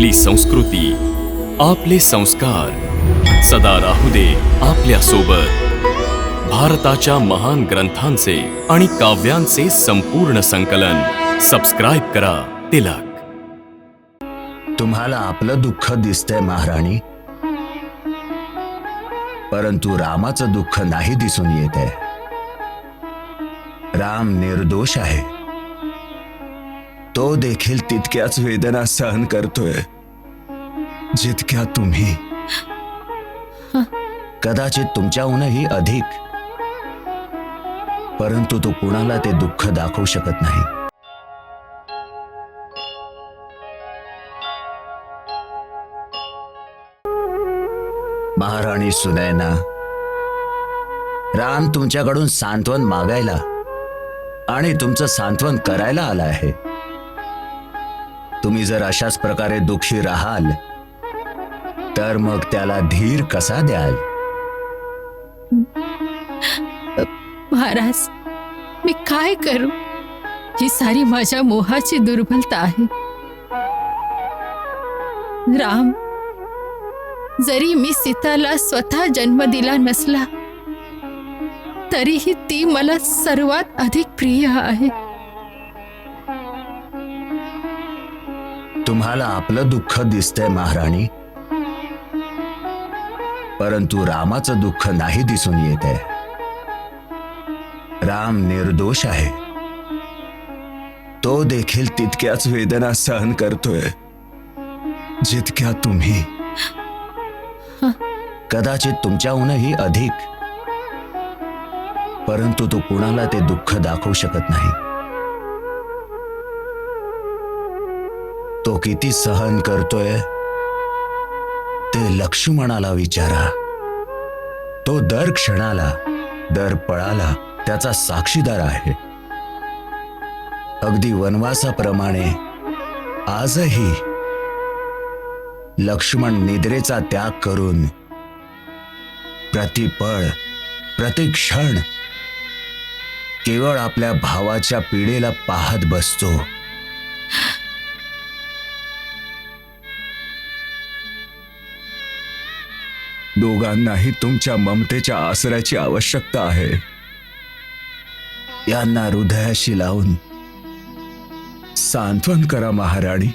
आपली संस्कृती आपले संस्कार. सदा राहू दे आपल्यासोबत भारताच्या महान ग्रंथांचे आणि काव्यांचे संपूर्ण संकलन. सबस्क्राईब करा तिलक. तुम्हाला आपलं दुःख दिसतंय महाराणी. परंतु रामाचं दुःख नाही दिसून येत आहे राम निर्दोष आहे. तो देखील तितक्याच वेदना सहन करतोय जितक्या तुम्ही. कदाचित तुमच्याहूनही अधिक. परंतु तो कुणाला ते दुःख दाखवू शकत नाही. महाराणी सुनैना राम तुमच्याकडून सांत्वन मागायला आणि तुमचं सांत्वन करायला आला आहे. तुम्ही जर अशाच प्रकारे दुःखी राहाल तर मग त्याला धीर कसा द्याल? महाराज मी काय करू? ही सारी माझ्या मोहाची दुर्बलता आहे. राम जरी मी सीताला स्वतः जन्म दिला नसला तरीही ती मला सर्वात अधिक प्रिय आहे. तुम्हाला आपलं दुःख दिसतंय महाराणी. परंतु रामाचं दुःख नाही दिसून येत आहे राम निर्दोष आहे. तो देखील तितक्याच वेदना सहन करतोय जितक्या तुम्ही. कदाचित तुमच्याहूनही अधिक. परंतु तो कुणाला ते दुःख दाखवू शकत नाही. तो किती सहन करतोय? ते लक्ष्मणाला विचारा. तो दर क्षणाला दर पळाला त्याचा साक्षीदार आहे. अगदी वनवासाप्रमाणे आजही लक्ष्मण निद्रेचा त्याग करून प्रतिपळ प्रतिक्षण केवळ आपल्या भावाच्या पिढीला पाहत बसतो. दोघांनाही तुमच्या ममतेच्या आसऱ्याची आवश्यकता आहे. यांना हृदयाशी लावून सांत्वन करा महाराणी.